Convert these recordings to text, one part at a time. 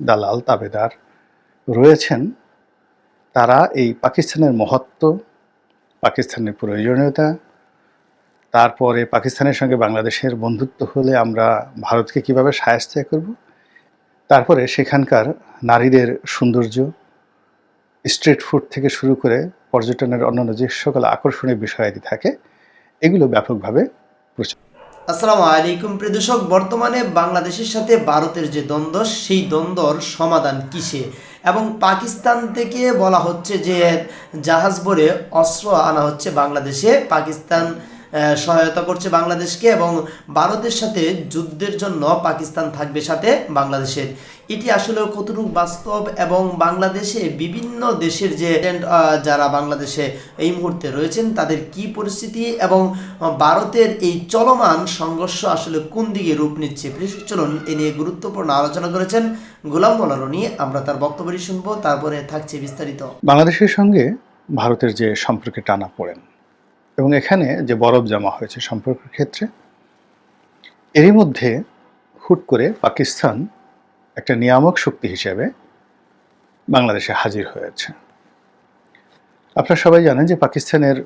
দালাল তাবেদার রয়েছেন, তারা এই পাকিস্তানের মহত্ব, পাকিস্তানের প্রয়োজনীয়তা, তারপরে পাকিস্তানের সঙ্গে বাংলাদেশের বন্ধুত্ব হলে আমরা ভারতকে কীভাবে সাহায্য করব, তারপরে সেখানকার নারীদের সৌন্দর্য, স্ট্রিট ফুড থেকে শুরু করে পর্যটনের অন্যান্য যে সকল আকর্ষণীয় বিষয়াদি থাকে, এগুলো ব্যাপকভাবে আসসালামু আলাইকুম, প্রিয় দর্শক। বর্তমানে বাংলাদেশের সাথে ভারতের যে দ্বন্দ্ব, সেই দ্বন্দ্বর সমাধান কিসে? এবং পাকিস্তান থেকে বলা হচ্ছে যে জাহাজ ভরে অস্ত্র আনা হচ্ছে বাংলাদেশে। পাকিস্তান সহায়তা করছে বাংলাদেশকে এবং ভারতের সাথে যুদ্ধের জন্য পাকিস্তান থাকবে সাথে বাংলাদেশের। এটি আসলে কতটুকু বাস্তব এবং বাংলাদেশে বিভিন্ন দেশের যে যারা বাংলাদেশে এই মুহূর্তে রয়েছেন, তাদের কি পরিস্থিতি এবং ভারতের এই চলমান সংঘর্ষ আসলে কোন দিকে রূপ নিচ্ছে? চলুন এ নিয়ে গুরুত্বপূর্ণ আলোচনা করেছেন গোলাম মোলারনি। আমরা তার বক্তব্যটি শুনব, তারপরে থাকছে বিস্তারিত। বাংলাদেশের সঙ্গে ভারতের যে সম্পর্কে টানা পড়েন এবং এখানে যে বরফ জমা হয়েছে সম্পর্কের ক্ষেত্রে, এরই মধ্যে হুট করে পাকিস্তান একটা নিয়ামক শক্তি হিসেবে বাংলাদেশে হাজির হয়েছে। আপনারা সবাই জানেন যে পাকিস্তানের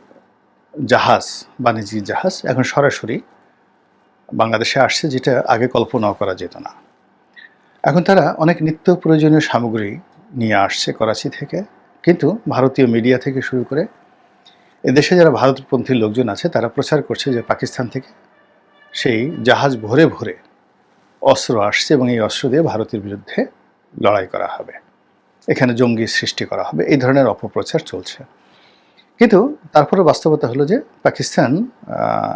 জাহাজ, বাণিজ্যিক জাহাজ এখন সরাসরি বাংলাদেশে আসছে, যেটা আগে কল্পনাও করা যেত না। এখন তারা অনেক নিত্য প্রয়োজনীয় সামগ্রী নিয়ে আসছে করাচি থেকে, কিন্তু ভারতীয় মিডিয়া থেকে শুরু করে এদেশে যারা ভারতপন্থী লোকজন আছে, তারা প্রচার করছে যে পাকিস্তান থেকে সেই জাহাজ ভরে ভরে অস্ত্র আসছে এবং এই অস্ত্র দিয়ে ভারতের বিরুদ্ধে লড়াই করা হবে। এখানে জঙ্গি সৃষ্টি করা হবে। এই ধরনের অপপ্রচার চলছে। কিন্তু তারপরে বাস্তবতা হলো যে পাকিস্তান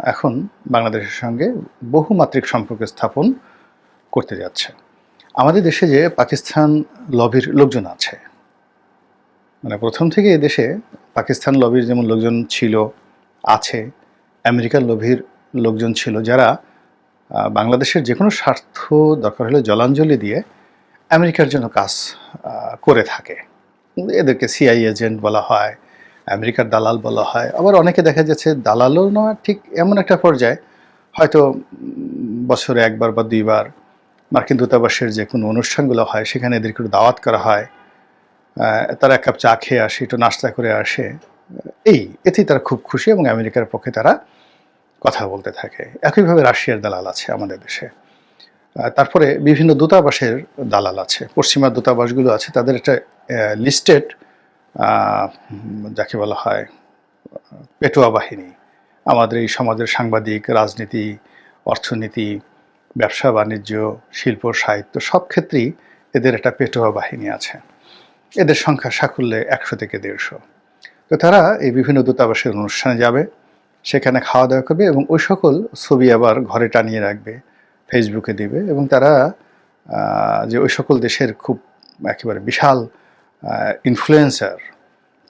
এখন বাংলাদেশের সঙ্গে বহুমাত্রিক সম্পর্ক স্থাপন করতে যাচ্ছে। আমাদের দেশে যে পাকিস্তান লবির লোকজন আছে মানে প্রথম থেকে দেশে পাকিস্তান লবির যেমন লোকজন ছিল, আছে, আমেরিকার লবির লোকজন ছিল, যারা বাংলাদেশের যে কোনো স্বার্থ দরকার হলে জলাঞ্জলি দিয়ে আমেরিকার জন্য কাজ করে থাকে। এদেরকে সিআই এজেন্ট বলা হয়, আমেরিকার দালাল বলা হয়। আবার অনেকে দেখা যাচ্ছে দালালও নয়, ঠিক এমন একটা পর্যায়ে, হয়তো বছরে একবার বা দুইবার মার্কিন দূতাবাসের যে কোনো অনুষ্ঠানগুলো হয়, সেখানে এদেরকে দাওয়াত করা হয়। তারা এক কাপ চা খেয়ে আসে, একটু নাস্তা করে আসে। এই, এতেই তারা খুব খুশি এবং আমেরিকার পক্ষে তারা কথা বলতে থাকে। একইভাবে রাশিয়ার দালাল আছে আমাদের দেশে। তারপরে বিভিন্ন দূতাবাসের দালাল আছে। পশ্চিমা দূতাবাসগুলো আছে, তাদের একটা লিস্টেড যাকে বলা হয়, পেটোয়া বাহিনী। আমাদের এই সমাজের সাংবাদিক, রাজনীতি, অর্থনীতি, ব্যবসা, বাণিজ্য, শিল্প, সাহিত্য সব ক্ষেত্রেই এদের একটা পেটোয়া বাহিনী আছে। এদের সংখ্যা সাকুল্যে একশো থেকে দেড়শো। তো তারা এই বিভিন্ন দূতাবাসের অনুষ্ঠানে যাবে, সেখানে খাওয়া দাওয়া করবে এবং ওই সকল ছবি আবার ঘরে টানিয়ে রাখবে ফেসবুকে দিবে এবং তারা যে ওই সকল দেশের খুব একেবারে বিশাল ইনফ্লুয়েন্সার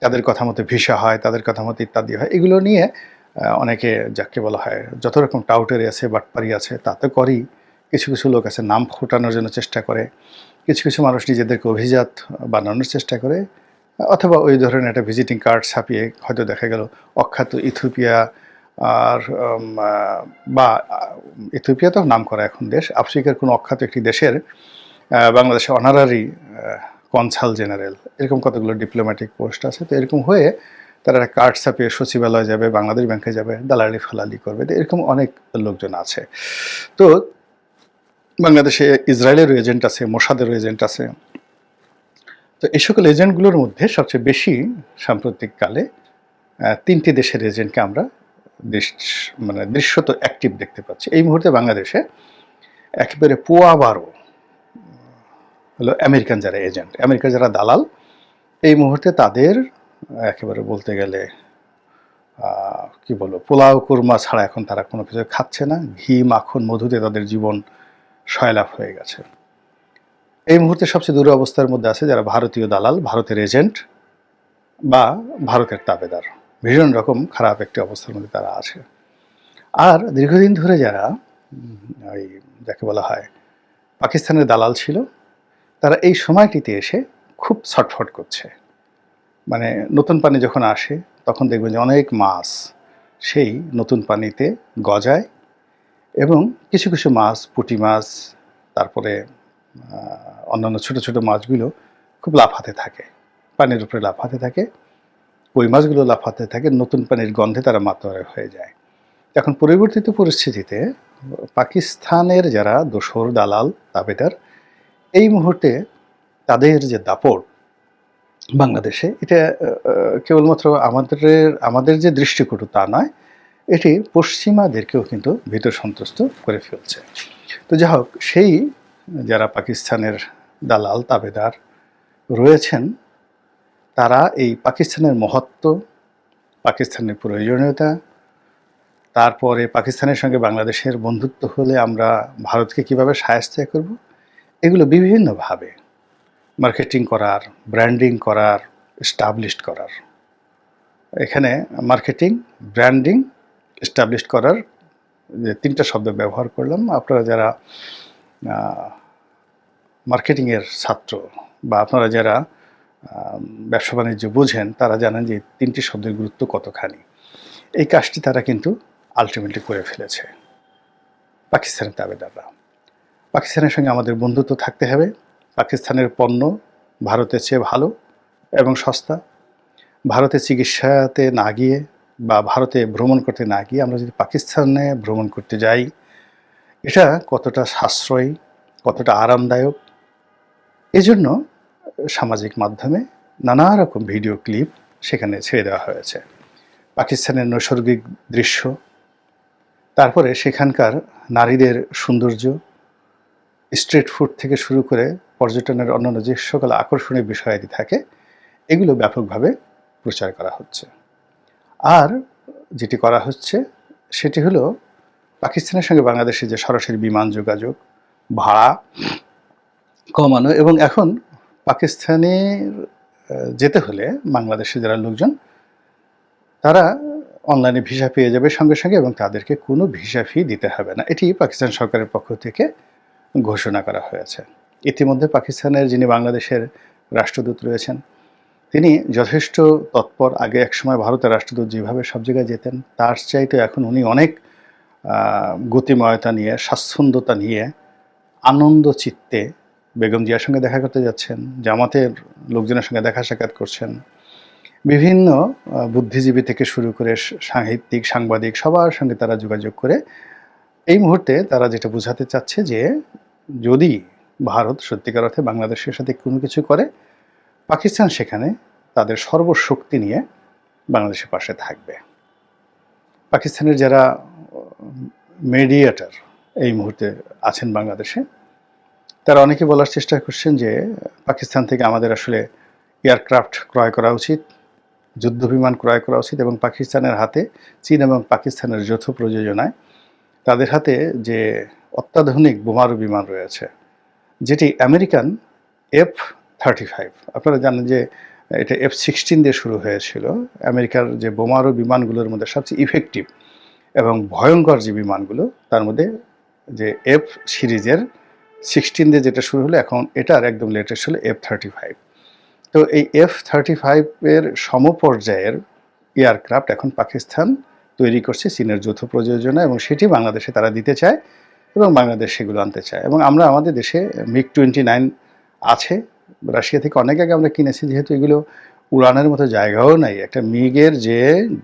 তাদের কথা মতো ভিসা হয়, তাদের কথা মতো ইত্যাদি হয়, এগুলো নিয়ে অনেকে যাকে বলা হয় যত রকম টাউটারি আছে, বাটপারি আছে, তাতে করেই কিছু কিছু লোক আছে নাম ফোটানোর জন্য চেষ্টা করে। কিছু কিছু মানুষ নিজেদেরকে অভিজাত বানানোর চেষ্টা করে, অথবা ওই ধরনের একটা ভিজিটিং কার্ড ছাপিয়ে হয়তো দেখা গেল অখ্যাত ইথিওপিয়া আর বা, ইথিওপিয়া তো নাম করা এখন দেশ, আফ্রিকার কোনো অখ্যাত একটি দেশের বাংলাদেশে অনারারি কনসাল জেনারেল এরকম কতগুলো ডিপ্লোম্যাটিক পোস্ট আছে, তো এরকম হয়ে তারা একটা কার্ড ছাপিয়ে সচিবালয় যাবে, বাংলাদেশ ব্যাংকে যাবে, দালালি ফালালি করবে, তো এরকম অনেক লোকজন আছে। তো বাংলাদেশে ইসরায়েলের এজেন্ট আছে, মোসাদের এজেন্ট আছে। তো এই সকল এজেন্টগুলোর মধ্যে সবচেয়ে বেশি সাম্প্রতিককালে তিনটি দেশের এজেন্টকে আমরা মানে দৃশ্যত অ্যাক্টিভ দেখতে পাচ্ছি। এই মুহূর্তে বাংলাদেশে একেবারে পোয়া বারো হলো আমেরিকান যারা এজেন্ট আমেরিকার যারা দালাল, এই মুহূর্তে তাদের একেবারে বলতে গেলে কি বলব, পোলাও কুরমা ছাড়া এখন তারা কোনো কিছু খাচ্ছে না। ঘি, মাখন, মধুতে তাদের জীবন সয়লাভ হয়ে গেছে। এই মুহূর্তে সবচেয়ে দূর অবস্থার মধ্যে আছে যারা ভারতীয় দালাল, ভারতের এজেন্ট বা ভারতের তাবেদার। ভীষণ রকম খারাপ একটি অবস্থার মধ্যে তারা আছে। আর দীর্ঘদিন ধরে যারা ওই যাকে বলা হয়, পাকিস্তানের দালাল ছিল, তারা এই সময়টিতে এসে খুব ছটফট করছে। মানে নতুন পানি যখন আসে, তখন দেখবেন যে অনেক মাছ সেই নতুন পানিতে গজায় এবং কিছু কিছু মাছ, পুঁটি মাছ, তারপরে অন্যান্য ছোট ছোট মাছগুলো খুব লাফাতে থাকে, পানির উপরে লাফাতে থাকে। ওই মাছগুলো লাফাতে থাকে, নতুন পানির গন্ধে তারা মাতোয়ারা হয়ে যায়। এখন পরিবর্তিত পরিস্থিতিতে পাকিস্তানের যারা দোসর, দালাল দাবেদার এই মুহূর্তে তাদের যে দাপট বাংলাদেশে, এটা কেবলমাত্র আমাদের আমাদের যে দৃষ্টিকটু তা নয় এটি পশ্চিমাদেরকেও কিন্তু ভীত সন্ত্রস্ত করে ফেলছে। তো যাই হোক, সেই যারা পাকিস্তানের দালাল, তাবেদার রয়েছেন, তারা এই পাকিস্তানের মহত্ব, পাকিস্তানের প্রয়োজনীয়তা, তারপরে পাকিস্তানের সঙ্গে বাংলাদেশের বন্ধুত্ব হলে আমরা ভারতকে কীভাবে সাহায্য করব, এগুলো বিভিন্নভাবে মার্কেটিং করার, ব্র্যান্ডিং করার, এস্টাবলিশড করার। এখানে মার্কেটিং, ব্র্যান্ডিং এস্টাবলিশড করার যে তিনটা শব্দ ব্যবহার করলাম। আপনারা যারা মার্কেটিংয়ের ছাত্র বা আপনারা যারা ব্যবসা বাণিজ্য বোঝেন, তারা জানেন যে তিনটি শব্দের গুরুত্ব কতখানি। এই কাজটি তারা কিন্তু আলটিমেটলি করে ফেলেছে। পাকিস্তানের দাবেদাররা পাকিস্তানের সঙ্গে আমাদের বন্ধুত্ব থাকতে হবে। পাকিস্তানের পণ্য ভারতের চেয়ে ভালো এবং সস্তা। ভারতে চিকিৎসাতে না গিয়ে বা ভারতে ভ্রমণ করতে না গিয়ে আমরা যদি পাকিস্তানে ভ্রমণ করতে যাই, এটা কতটা সাশ্রয়ী, কতটা আরামদায়ক? এজন্য সামাজিক মাধ্যমে নানা রকম ভিডিও ক্লিপ সেখানে ছেড়ে দেওয়া হয়েছে। পাকিস্তানের নৈসর্গিক দৃশ্য, তারপরে সেখানকার নারীদের সৌন্দর্য, স্ট্রিট ফুড থেকে শুরু করে পর্যটনের অন্যান্য যে সকল আকর্ষণীয় বিষয়াদি থাকে, এগুলো ব্যাপকভাবে প্রচার করা হচ্ছে। আর যেটি করা হচ্ছে, সেটি হলো পাকিস্তানের সঙ্গে বাংলাদেশের যে সরাসরি বিমান যোগাযোগ, ভাড়া কমানো এবং এখন পাকিস্তানের যেতে হলে বাংলাদেশে যারা লোকজন, তারা অনলাইনে ভিসা পেয়ে যাবে সঙ্গে সঙ্গে এবং তাদেরকে কোনো ভিসা ফি দিতে হবে না। এটি পাকিস্তান সরকারের পক্ষ থেকে ঘোষণা করা হয়েছে। ইতিমধ্যে পাকিস্তানের যিনি বাংলাদেশের রাষ্ট্রদূত রয়েছেন তিনি যথেষ্ট তৎপর, আগে একসময় ভারতের রাষ্ট্রদূত যেভাবে সব জায়গায় যেতেন, তার চাইতে এখন উনি অনেক গতিময়তা নিয়ে, স্বাচ্ছন্দ্যতা নিয়ে, আনন্দ চিত্তে বেগম জিয়ার সঙ্গে দেখা করতে যাচ্ছেন, জামাতের লোকজনের সঙ্গে দেখা সাক্ষাৎ করছেন। বিভিন্ন বুদ্ধিজীবী থেকে শুরু করে সাহিত্যিক, সাংবাদিক সবার সঙ্গে তারা যোগাযোগ করে, এই মুহূর্তে তারা যেটা বোঝাতে চাচ্ছে যে, যদি ভারত সত্যিকার অর্থে বাংলাদেশের সাথে কোনো কিছু করে পাকিস্তান সেখানে তাদের সর্বশক্তি নিয়ে বাংলাদেশের পাশে থাকবে। পাকিস্তানের যারা মেডিয়েটার এই মুহূর্তে আছেন বাংলাদেশে, তারা অনেকে বলার চেষ্টা করছেন যে পাকিস্তান থেকে আমাদের আসলে এয়ারক্রাফট ক্রয় করা উচিত, যুদ্ধ বিমান ক্রয় করা উচিত এবং পাকিস্তানের হাতে, চীন এবং পাকিস্তানের যৌথ প্রযোজনায় তাদের হাতে যে অত্যাধুনিক বোমারু বিমান রয়েছে, যেটি আমেরিকান এফ থার্টি ফাইভ আপনারা জানেন যে, এটা এফ সিক্সটিন দিয়ে শুরু হয়েছিল। আমেরিকার যে বোমারু বিমানগুলোর মধ্যে সবচেয়ে ইফেক্টিভ এবং ভয়ঙ্কর যে বিমানগুলো, তার মধ্যে যে এফ সিরিজের সিক্সটিন দিয়ে যেটা শুরু হলো, এখন এটার একদম লেটেস্ট হলো এফ থার্টি ফাইভ তো এই এফ থার্টি ফাইভের সমপর্যায়ের এয়ারক্রাফট এখন পাকিস্তান তৈরি করছে চীনের যৌথ প্রযোজনা এবং সেটি বাংলাদেশে তারা দিতে চায় এবং বাংলাদেশ সেগুলো আনতে চায়। এবং আমরা আমাদের দেশে মিগ টোয়েন্টি নাইন আছে। রাশিয়া থেকে অনেক আগে আমরা কিনেছি, যেহেতু এগুলো উড়ানের মতো জায়গাও নাই, একটা মিগের যে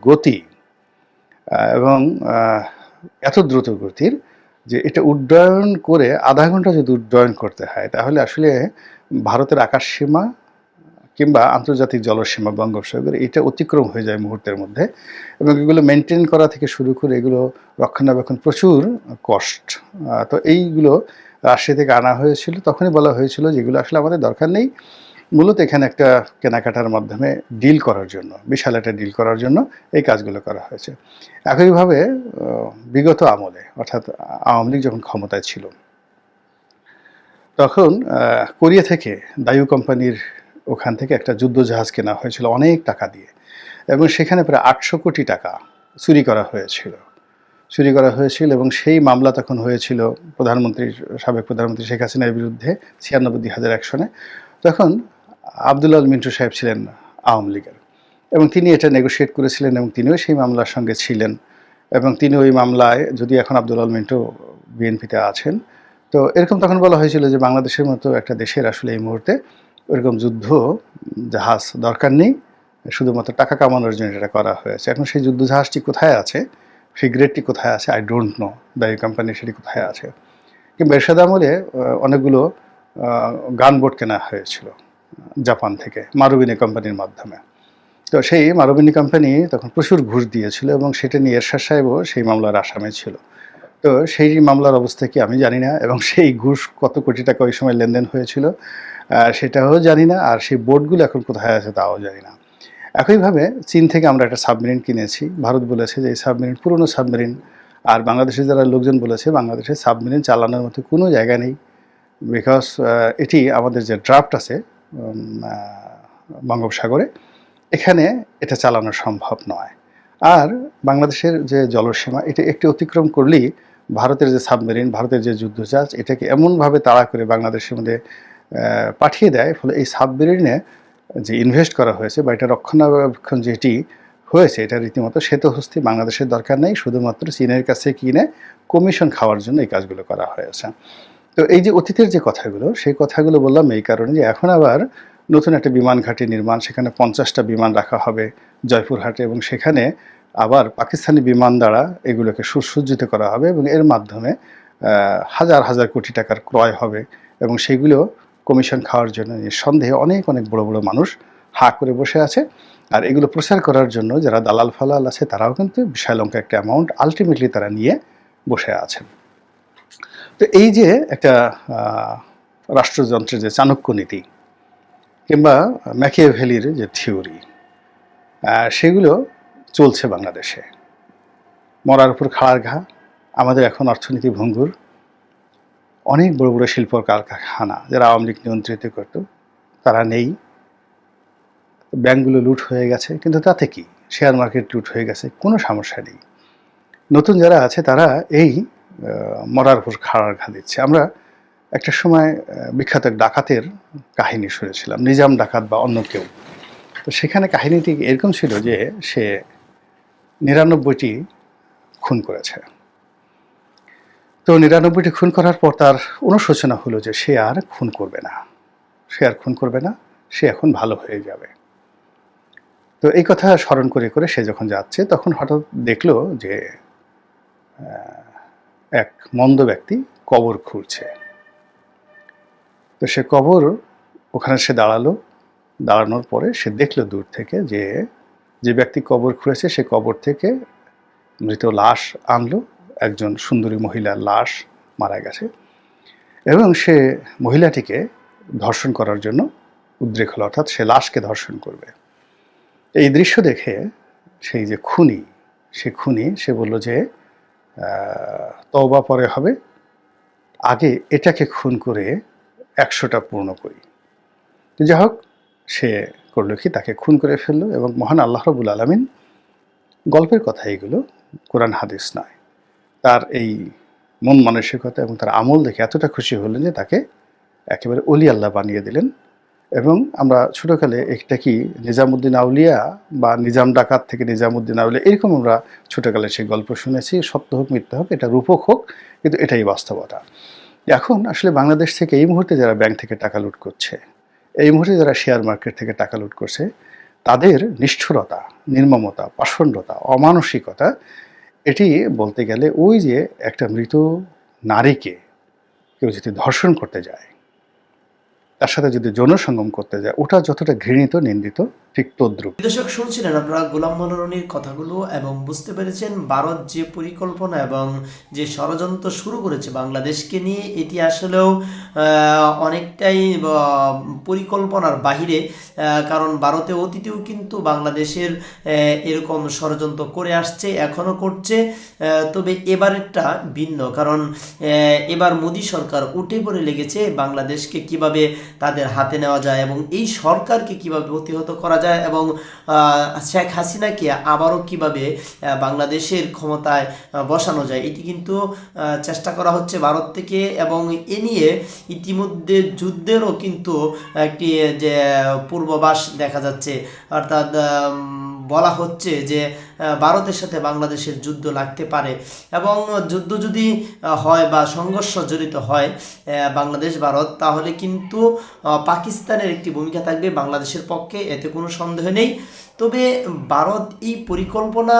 গতি এবং এত দ্রুত গতির যে এটা উড্ডয়ন করে আধা ঘণ্টা যদি উড্ডয়ন করতে হয়, তাহলে আসলে ভারতের আকাশ সীমা কিংবা আন্তর্জাতিক জলসীমা, বঙ্গোপসাগর, এটা অতিক্রম হয়ে যায় মুহূর্তের মধ্যে, এবং এগুলো মেনটেন করা থেকে শুরু করে এগুলো রক্ষণাবেক্ষণ প্রচুর কষ্ট তো এইগুলো রাশিয়া থেকে আনা হয়েছিল, তখনই বলা হয়েছিল যেগুলো আসলে আমাদের দরকার নেই। মূলত এখানে একটা কেনাকাটার মাধ্যমে ডিল করার জন্য, বিশাল একটা ডিল করার জন্য এই কাজগুলো করা হয়েছে। একইভাবে বিগত আমলে, অর্থাৎ আওয়ামী লীগ যখন ক্ষমতায় ছিল, তখন কোরিয়া থেকে দায়ু কোম্পানির ওখান থেকে একটা যুদ্ধ জাহাজ কেনা হয়েছিল অনেক টাকা দিয়ে এবং সেখানে প্রায় আটশো কোটি টাকা চুরি করা হয়েছিল। চুরি করা হয়েছিল এবং সেই মামলা তখন হয়েছিল প্রধানমন্ত্রীর সাবেক প্রধানমন্ত্রী শেখ হাসিনার বিরুদ্ধে ছিয়ানব্বই দুই হাজার এক সনে তখন আবদুল্লাল মিন্টু সাহেব ছিলেন আওয়ামী লীগের এবং তিনি এটা নেগোশিয়েট করেছিলেন এবং তিনিও সেই মামলার সঙ্গে ছিলেন এবং তিনি ওই মামলায় যদি এখন আবদুল্লাল মিন্টু বিএনপিতে আছেন, তো এরকম তখন বলা হয়েছিল যে বাংলাদেশের মতো একটা দেশের আসলে এই মুহূর্তে ওরকম যুদ্ধ, জাহাজ দরকার নেই, শুধুমাত্র টাকা কামানোর জন্য এটা করা হয়েছে। এখন সেই যুদ্ধ জাহাজটি কোথায় আছে? ফ্রিগ্রেটটি কোথায় আছে? আই ডোন্ট নো দায়ী কোম্পানি সেটি কোথায় আছে? কিংবা এরশাদ আমলে অনেকগুলো গান বোট কেনা হয়েছিল জাপান থেকে, মারুবিনি কোম্পানির মাধ্যমে। তো সেই মারুবিনি কোম্পানি তখন প্রচুর ঘুষ দিয়েছিল এবং সেটা নিয়ে এরশাদ সাহেবও সেই মামলার আসামে ছিল। তো সেই মামলার অবস্থা কি আমি জানি না এবং সেই ঘুষ কত কোটি টাকা ওই সময় লেনদেন হয়েছিল সেটাও জানি না। আর সেই বোর্ডগুলো এখন কোথায় আছে তাও জানি না। একইভাবে চীন থেকে আমরা একটা সাবমেরিন কিনেছি। ভারত বলেছে যে এই সাবমেরিন, পুরনো সাবমেরিন, আর বাংলাদেশের যারা লোকজন বলেছে, বাংলাদেশে সাবমেরিন চালানোর মতো কোনো জায়গা নেই। বিকজ এটি আমাদের যে ড্রাফট আছে বঙ্গোপসাগরে, এখানে এটা চালানো সম্ভব নয়। আর বাংলাদেশের যে জলসীমা, এটা একটি অতিক্রম করলেই ভারতের যে সাবমেরিন, ভারতের যে যুদ্ধজাহাজ, এটাকে এমনভাবে তাড়া করে বাংলাদেশের মধ্যে পাঠিয়ে দেয়, ফলে এই সাবমেরিনে যে ইনভেস্ট করা হয়েছে বা এটা রক্ষণাবেক্ষণ যেটি হয়েছে, এটা রীতিমতো শ্বেতহস্তি বাংলাদেশের দরকার নেই, শুধুমাত্র চীনের কাছে কিনে কমিশন খাওয়ার জন্য এই কাজগুলো করা হয়েছে। তো এই যে অতীতের যে কথাগুলো, সেই কথাগুলো বললাম এই কারণে যে এখন আবার নতুন একটা বিমান ঘাঁটি নির্মাণ, সেখানে পঞ্চাশটা বিমান রাখা হবে জয়পুরহাটে এবং সেখানে আবার পাকিস্তানি বিমান দ্বারা এগুলোকে সুসজ্জিত করা হবে এবং এর মাধ্যমে হাজার হাজার কোটি টাকার ক্রয় হবে এবং সেগুলো কমিশন খাওয়ার জন্য নিঃসন্দেহে অনেক অনেক বড় বড় মানুষ হা করে বসে আছে। আর এগুলো প্রচার করার জন্য যারা দালাল ফালাল আছে, তারাও কিন্তু বিশাল অঙ্ক একটা অ্যামাউন্ট আলটিমেটলি তারা নিয়ে বসে আছেন। তো এই যে একটা রাষ্ট্রযন্ত্রের যে চাণক্য নীতি কিংবা ম্যাকিয়াভেলির যে থিওরি সেগুলো চলছে বাংলাদেশে। মরার উপর খাড়ার ঘা, আমাদের এখন অর্থনীতি ভঙ্গুর অনেক বড় বড় শিল্প কারখানা যারা আওয়ামী লীগ নিয়ন্ত্রিত করত, তারা নেই। ব্যাংকগুলো লুট হয়ে গেছে, কিন্তু তাতে কি? শেয়ার মার্কেট লুট হয়ে গেছে, কোনো সমস্যা নেই। নতুন যারা আছে, তারা এই মরার উপর খাড়ার ঘা দিচ্ছে। আমরা একটা সময় বিখ্যাত ডাকাতের কাহিনী শুনেছিলাম, নিজাম ডাকাত বা অন্য কেউ। তো সেখানে কাহিনীটি এরকম ছিল যে, সে নিরানব্বইটি খুন করেছে। তো নিরানব্বইটি খুন করার পর তার অনুশোচনা হলো যে সে আর খুন করবে না। সে আর খুন করবে না, সে এখন ভালো হয়ে যাবে। তো এই কথা স্মরণ করে করে সে যখন যাচ্ছে, তখন হঠাৎ দেখল যে এক মন্দ ব্যক্তি কবর খুঁড়ছে। তো সে কবর ওখানে সে দাঁড়াল। দাঁড়ানোর পরে সে দেখল দূর থেকে যে যে ব্যক্তি কবর খুঁড়েছে, সে কবর থেকে মৃত লাশ আনলো। একজন সুন্দরী মহিলার লাশ মারা গেছে এবং সে মহিলাটিকে ধর্ষণ করার জন্য উদ্রেক হলো, অর্থাৎ সে লাশকে ধর্ষণ করবে। এই দৃশ্য দেখে সেই যে খুনি, সে খুনি, সে বলল যে তওবা পরে হবে, আগে এটাকে খুন করে একশোটা পূর্ণ করি। যাই হোক, সে করল কি, তাকে খুন করে ফেলল এবং মহান আল্লাহ রবুল আলমিন গল্পের কথা এগুলো, কোরআন হাদিস নয়। তার এই মন মানসিকতা এবং তার আমল দেখে এতটা খুশি হলেন যে তাকে একেবারে অলি আল্লাহ বানিয়ে দিলেন। এবং আমরা ছোটোকালে একটা কি নিজামুদ্দিন আউলিয়া বা নিজাম ডাকাত থেকে নিজামুদ্দিন আউলিয়া এরকম আমরা ছোটোকালে সেই গল্প শুনেছি, সত্য হোক, মিথ্যা হোক, এটা রূপক হোক, কিন্তু এটাই বাস্তবতা। এখন আসলে বাংলাদেশ থেকে এই মুহূর্তে যারা ব্যাংক থেকে টাকা লুট করছে, এই মুহূর্তে যারা শেয়ার মার্কেট থেকে টাকা লুট করছে, তাদের নিষ্ঠুরতা, নির্মমতা, পাষণ্ডতা, অমানসিকতা এটি বলতে গেলে ওই যে একটা মৃত নারীকে কেউ যদি ধর্ষণ করতে যায় তার সাথে যদি যৌন সঙ্গম করতে যায়, ওটা যতটা ঘৃণিত, নিন্দিত, ঠিক তদ্রুপ। দর্শক শুনছিলেন আপনারা গোলাম মনোরণীর কথাগুলো এবং বুঝতে পেরেছেন ভারত যে পরিকল্পনা এবং যে ষড়যন্ত্র শুরু করেছে বাংলাদেশকে নিয়ে, এটি আসলেও অনেকটাই পরিকল্পনার বাহিরে কারণ ভারতে অতীতেও কিন্তু বাংলাদেশের এরকম ষড়যন্ত্র করে আসছে, এখনও করছে তবে এবারেরটা ভিন্ন, কারণ এবার মোদী সরকার উঠে পড়ে লেগেছে বাংলাদেশকে কীভাবে তাদের হাতে নেওয়া যায় এবং এই সরকারকে কীভাবে প্রতিহত করা যায় এবং শেখ হাসিনাকে আবারও কীভাবে বাংলাদেশের ক্ষমতায় বসানো যায়, এটি কিন্তু চেষ্টা করা হচ্ছে ভারত থেকে এবং এ নিয়ে ইতিমধ্যে যুদ্ধেরও কিন্তু একটি, যে, পূর্বাভাস দেখা যাচ্ছে। অর্থাৎ বলা হচ্ছে যে ভারতের সাথে বাংলাদেশের যুদ্ধ লাগতে পারে। এবং যুদ্ধ যদি হয় বা সংঘর্ষ জড়িত হয় বাংলাদেশ, ভারত, তাহলে কিন্তু পাকিস্তানের একটি ভূমিকা থাকবে বাংলাদেশের পক্ষে, এতে কোনো সন্দেহ নেই। তবে ভারত এই পরিকল্পনা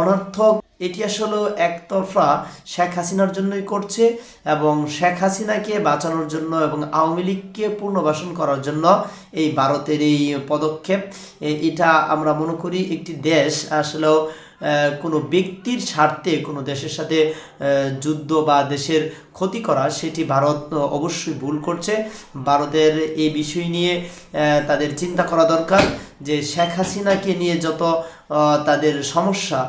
অনর্থক এটি আসলে একতরফা শেখ হাসিনার জন্যই করছে এবং শেখ হাসিনাকে বাঁচানোর জন্য এবং আওয়ামী লীগকে পুনর্বাসন করার জন্য এই ভারতের এই পদক্ষেপ এটা আমরা মনে করি একটি দেশ আসলেও কোনো ব্যক্তির স্বার্থে কোনো দেশের সাথে যুদ্ধ বা দেশের ক্ষতি করা, সেটি ভারত অবশ্যই ভুল করছে। ভারতের এই বিষয় নিয়ে তাদের চিন্তা করা দরকার যে শেখ হাসিনাকে নিয়ে যত তাদের সমস্যা